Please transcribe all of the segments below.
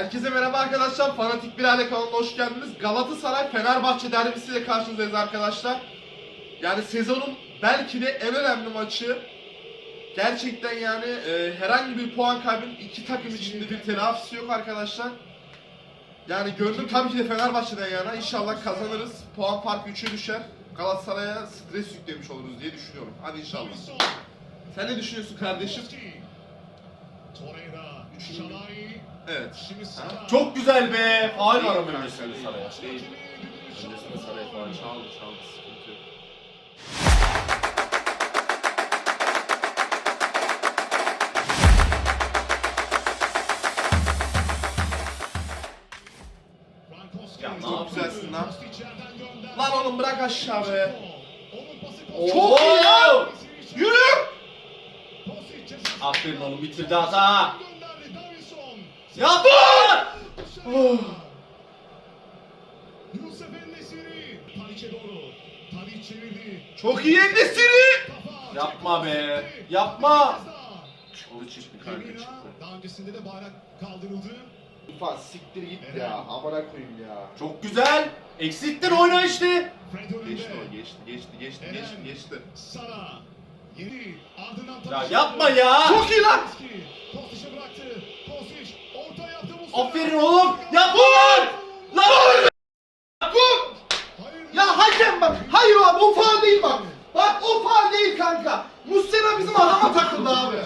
Herkese merhaba arkadaşlar. Fanatik bir aile kanalına hoş geldiniz. Galatasaray Fenerbahçe derbisiyle karşınızdayız arkadaşlar. Yani sezonun belki de en önemli maçı. Gerçekten yani e, herhangi bir puan kaybının iki takım içinde bir telafisi yok arkadaşlar. Yani gönlüm tabii ki de Fenerbahçe'den yana. İnşallah kazanırız. Puan farkı 3'e düşer. Galatasaray'a stres yüklemiş oluruz diye düşünüyorum. Hadi inşallah. Sen ne düşünüyorsun kardeşim? Torreira, Evet. Çok güzel be. Faal var ama öncesinde Saray'a. değil. Öncesinde Saray'a faal. Çaldı çaldı sıkıntı yok. Frankowski. Ya ne güzelsin lan. Lan oğlum bırak aşağı be. Çok iyi lan. Yürü! Aferin oğlum bitirdi hata. Yapma. Oh. Çok iyi Endesiri! Kafa. Yapma be. Yapma. Ceza. Onu çıktı kanka çıktı. Daha öncesinde de bayrak kaldırıldı. Ulan siktir git ya. Amına koyayım ya. Çok güzel. Eksilttin oyna işte. Geçti o geçti geçti geçti geçti geçti. Sara. Ya yapma ya. Çok iyi lan! Aferin oğlum. Yapma lan. Lan. Vur! Hayır. Ya hakem bak. Hayır abi o faal değil bak. Bak o faal değil kanka. Muslera bizim adama takıldı abi.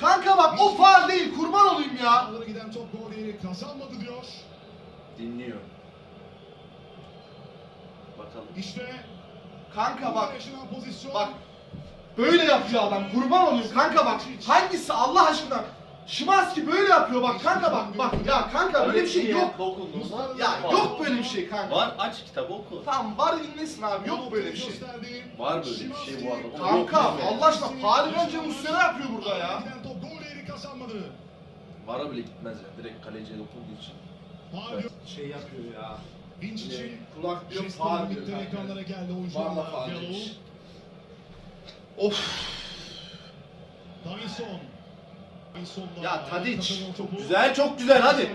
Kanka bak o faal değil kurban olayım ya. Giden top gol değeri kazanmadı diyor. Dinliyor. Bakalım. İşte Kanka bak. Bak. Böyle yapıyor adam kurban olayım kanka bak. Hangisi Allah aşkına? Şimanski böyle yapıyor bak kanka bak bak ya kanka böyle bir şey yok. Dokundun lan. Ya yok böyle bir şey kanka. Var aç kitabı oku. Tamam var dinlesin abi yok böyle bir şey. Var böyle bir şey bu arada. Yok Kanka. Allah aşkına faali bence Muslera yapıyor burada ya. Vara bile gitmez ya. Direkt kaleciye dokunduğu için. Yok. Şey yapıyor ya. Vinç için. Kulak diyor faal diyor kanka. ekranlara geldi Var mı oyuncular. faal Diallo. demiş. Of. Davinson. Ya Tadic, topu. Güzel çok güzel hadi.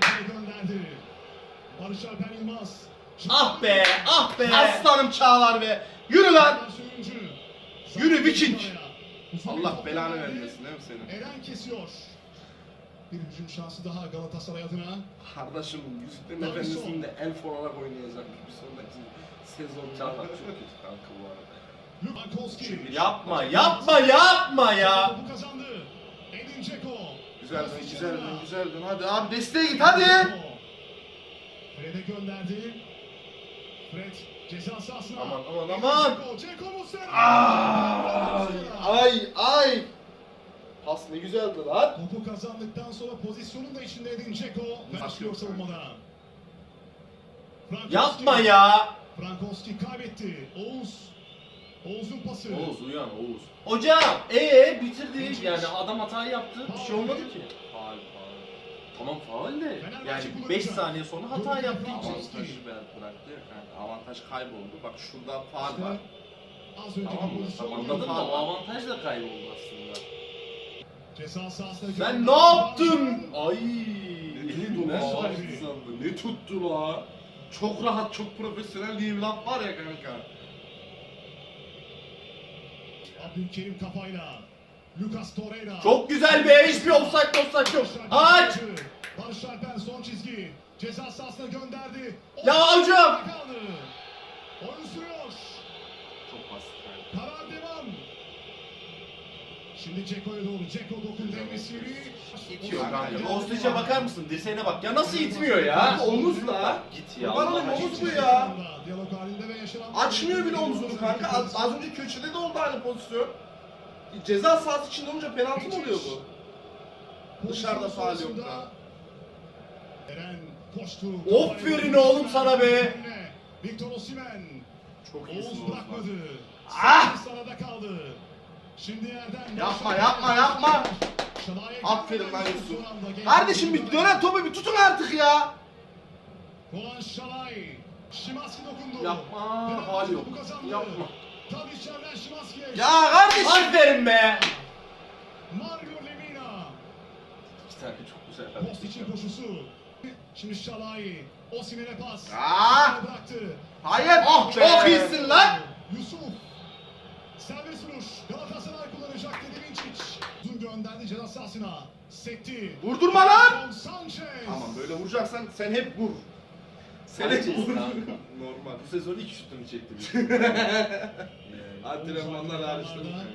Barış Alper Yılmaz. Ah be ah be. Aslanım Çağlar be. Yürü lan. Yürü Viking. Allah belanı vermesin değil mi senin? Eren kesiyor. Bir hücum şansı daha Galatasaray adına. Kardeşim Yüzüklerin Efendisi'nde elf olarak oynayacak bir sonraki sezonda. Çağlar çok kötü kanka bu arada. Yapma yapma yapma ya. Topu kazandı. Edin Dzeko. Güzel dön, güzel dön, güzel dön. Hadi abi desteğe git hadi. Fred'e gönderdi. Fred ceza sahasına. Aman, aman, aman. Ay, ay, ay. Pas ne güzeldi lan. Topu kazandıktan sonra pozisyonun da içinde Edin Dzeko. Ve başlıyor savunmada. Yapma ya. Frankowski kaybetti. Oğuz. Oğuz'un pası. Oğuz uyan Oğuz. Hocam ee bitirdi yani adam hatayı yaptı bir şey olmadı ki. Faal faal. Tamam faal de yani 5 saniye sonra hata yaptığı için. Avantajı ver- bıraktı ya kanka. Avantaj kayboldu. Bak şurada faal var. Az önceki Tamam mı? Tamam, var. avantaj da kayboldu aslında. Ceza sahasına gönderdi. ne yaptın? Ay. Ne tuttu var? Ne tuttu la? Çok rahat, çok profesyonel diye bir laf var ya kanka. Abdülkerim kafayla. Lucas Torreira. Çok güzel be hiçbir offside offside yok. Aç. Barış Alper son çizgi. Ceza sahasına gönderdi. Ya hocam. Oyun sürüyor. Çok basit. Karar devam. Şimdi Ceko'ya doğru. Ceko dokundu Enesiri. İtiyor kanka. Ostiç'e bakar mısın? Dirseğine bak. Ya nasıl itmiyor ya? Kanka omuz la. Git ya. Aşkına. omuz bu ya. Diyalog halinde. Açmıyor bile omzunu kanka. Az, az önce köşede de oldu aynı pozisyon. Ceza sahası içinde olunca penaltı mı oluyor bu? Dışarıda faal yok da. Koştu. Aferin oğlum sana be. Victor Osimhen. Çok iyisin bırakmadı. Ah! Sarada kaldı. Şimdi yerden. Yapma, yapma, yapma. Aferin lan Yusuf. Kardeşim bir dönen topu bir tutun artık ya. Kolan Şalay. Şimanski dokundu. Yapma, faul yok. Yapma. Tadic yerden Şimanski'ye. Ya kardeşim. Aferin be. Mario Lemina. İki kanka çok güzel. Post için koşusu. Şimdi Şalay. Osimhen'e pas. Aa! Bıraktı. Hayır. Oh, çok iyisin lan. Yusuf. Serbest vuruş. Galatasaray kullanacak dedi Vinčić. Uzun gönderdi ceza sahasına. Sekti. Vurdurma lan. Sanchez. Tamam böyle vuracaksan sen hep vur. Sen Sanchez hep vur. kanka. Normal. Bu sezon ilk şutunu çekti. Antrenmanlar hariç tabii kanka.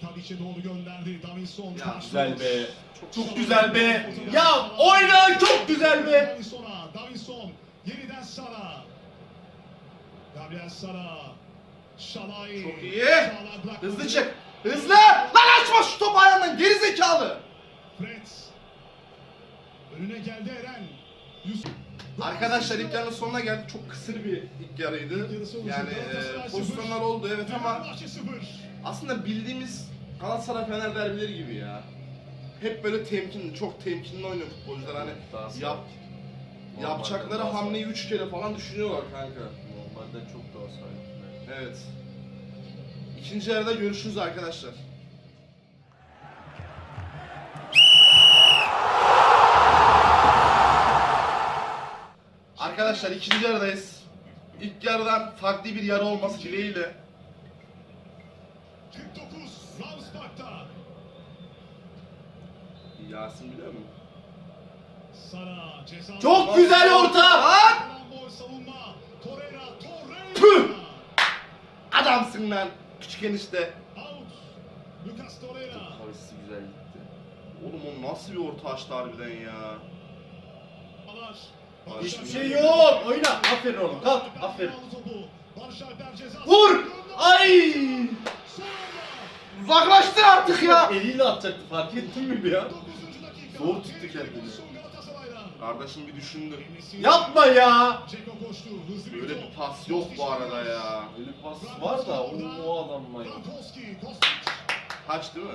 Tadic'e doğru gönderdi. Davinson. Ya. Güzel be. Çok, Çok güzel be. Ya oyna çok güzel be. Davinson'a. Davinson. Yeniden Sara. Gabriel Sara. Şalay. Çok iyi. Hızlı çık. Hızlı. Lan açma şu topu ayağından geri zekalı. Fred. Önüne geldi Eren. Yusuf. Arkadaşlar ilk yarının sonuna geldik. Çok kısır bir ilk yarıydı. Yani e, pozisyonlar oldu evet ama Fenerbahçe 0. aslında bildiğimiz Galatasaray Fener derbileri gibi ya. Hep böyle temkinli, çok temkinli oynuyor futbolcular. Hani Daha yap, Normalden yapacakları daha hamleyi 3 kere falan düşünüyorlar kanka. Normalden çok daha sakin. Evet. İkinci yarıda görüşürüz arkadaşlar. Arkadaşlar ikinci yarıdayız. İlk yarıdan farklı bir yarı olması dileğiyle. 49. Ramsbach'ta. Yasin biliyor mu? Sara ceza. Çok güzel orta. Lan! Savunma. Torreira. Torreira. Püh! Adamsın lan. Küçük enişte. Out. Lucas Torreira. Kavisi güzel gitti. Oğlum o nasıl bir orta açtı harbiden ya. Alar. Hiçbir şey yok. Oyna. Aferin oğlum. Kalk. Aferin. Vur. Ay. Uzaklaştır artık ya. Eliyle atacaktı fark ettin mi bir ya? 9. dakika. Zor tuttu kendini. Kardeşim bir düşündü. Yapma ya. Böyle bir pas yok bu arada ya. Öyle pas var da o, o adamla. Kostic. Kaç değil mi?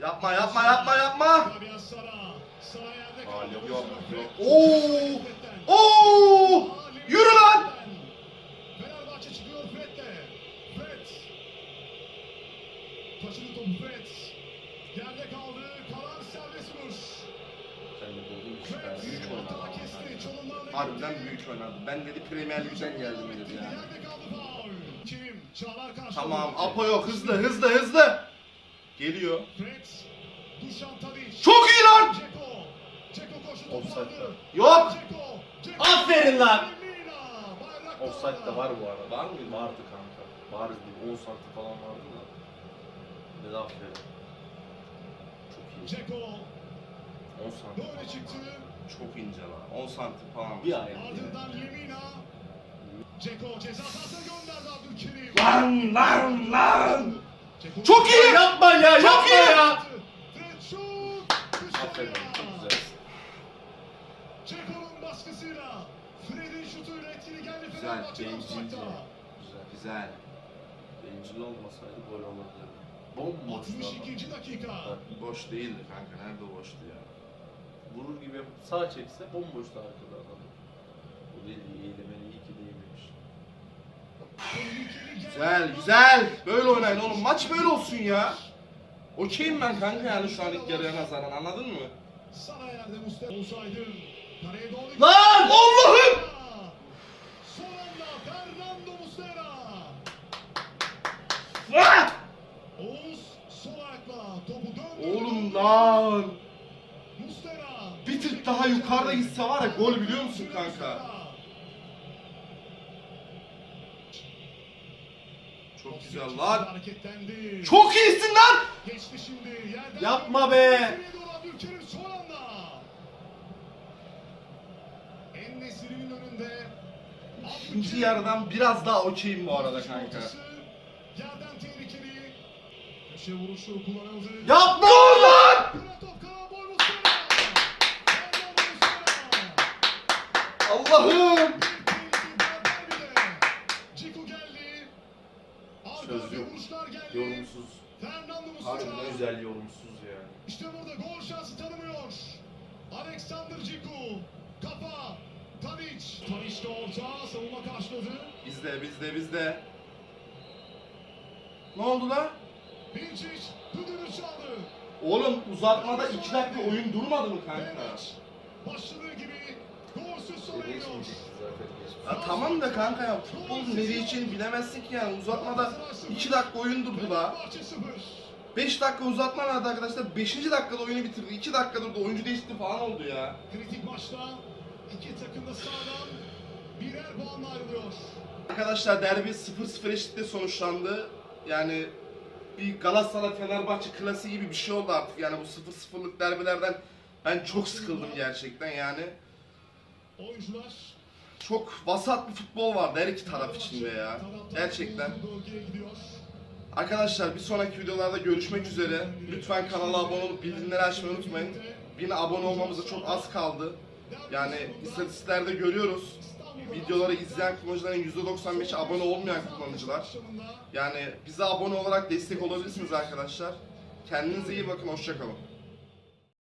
Yapma yapma yapma yapma. Aa, yok, yok. Oo! Oo! Yürü lan! Fenerbahçe çıkıyor Fred'le. Fred. Taşıdı topu Fred. Yerde kaldı. Kalan serbest vuruş. Fred. Hata kesti. Çalımlarla Harbiden büyük oynadı. Ben dedi Premier Lig'den geldim dedi yani. Yerde kaldı faul. Kim? Çağlar karşıladı. Tamam Apo yok hızlı hızlı hızlı. Geliyor. Fred. Dušan Tadić. Çok iyi lan. Ceko. Offside var. Yok. Aferin lan. Offside de var bu arada. Var mıydı? Vardı kanka. Vardı. 10 santim falan vardı da. Ne de aferin. Çok iyi. Ceko 10 santim çıktı. Çok ince lan. 10 santim falan. Bir ayak. Ardından Lemina. Ceko ceza sahasına gönderdi Abdülkerim. Lan lan lan. Ceko- Çok iyi. Yapma ya, Çok yapma iyi. ya. Aferin, baskısıyla Fred'in şutuyla etkili geldi Güzel, Fenerbahçe bencilce. Güzel. Güzel. Bencil olmasaydı gol olurdu. Bomboş adam. 62. dakika. Boş değildi kanka. Nerede boştu ya? Vurur gibi sağ çekse bomboştu arkada adam. O değil eğilemeli iyi ki geldi. Güzel güzel. Böyle oynayın oğlum. Maç böyle olsun ya. Okeyim ben kanka yani şu an ilk yarıya nazaran anladın mı? Sana yerde Mustafa olsaydın. Lan! Allah'ım! Ah! Oğlum lan. Bir tık daha yukarıda gitse var ya gol biliyor musun kanka? Çok güzel lan. Çok iyisin lan. Yapma be. Anda. En-Nesyri'nin önünde. İkinci yarıdan biraz daha okeyim bu arada kanka. Ortası, Yerden tehlikeli. Köşe vuruşu kullanıldı. Yapma lan! Allah'ım. Söz yok. Yorumsuz. Harbiden. Güzel yorumsuz yani. İşte burada gol şansı tanımıyor. Alexander Ciku. Kafa. Tadic. Tadic de orta. Savunma karşıladı. Bizde bizde bizde. Ne oldu lan? Vinčić düdüğünü çaldı. Oğlum uzatmada 2 dakika oyun durmadı mı kanka? maç başladığı gibi golsüz sona eriyor. Ya tamam da kanka ya futbol nereye için bilemezsin ki yani uzatmada 2 dakika oyun durdu la. Fenerbahçe 0. 5 dakika uzatma vardı arkadaşlar. 5. dakikada oyunu bitirdi. 2 dakika durdu. Oyuncu değişti falan oldu ya. Kritik maçta iki takım da sağdan birer puanla ayrılıyor. Arkadaşlar derbi 0-0 eşitle sonuçlandı. Yani bir Galatasaray Fenerbahçe klasiği gibi bir şey oldu artık. Yani bu 0-0'lık derbilerden ben çok sıkıldım gerçekten yani. Oyuncular Çok vasat bir futbol vardı her iki taraf içinde ya. Gerçekten. Arkadaşlar bir sonraki videolarda görüşmek üzere. Lütfen kanala abone olup bildirimleri açmayı unutmayın. 1000 abone olmamıza çok az kaldı. Yani istatistiklerde görüyoruz. Videoları izleyen kullanıcıların %95'i abone olmayan kullanıcılar. Yani bize abone olarak destek olabilirsiniz arkadaşlar. Kendinize iyi bakın, hoşçakalın.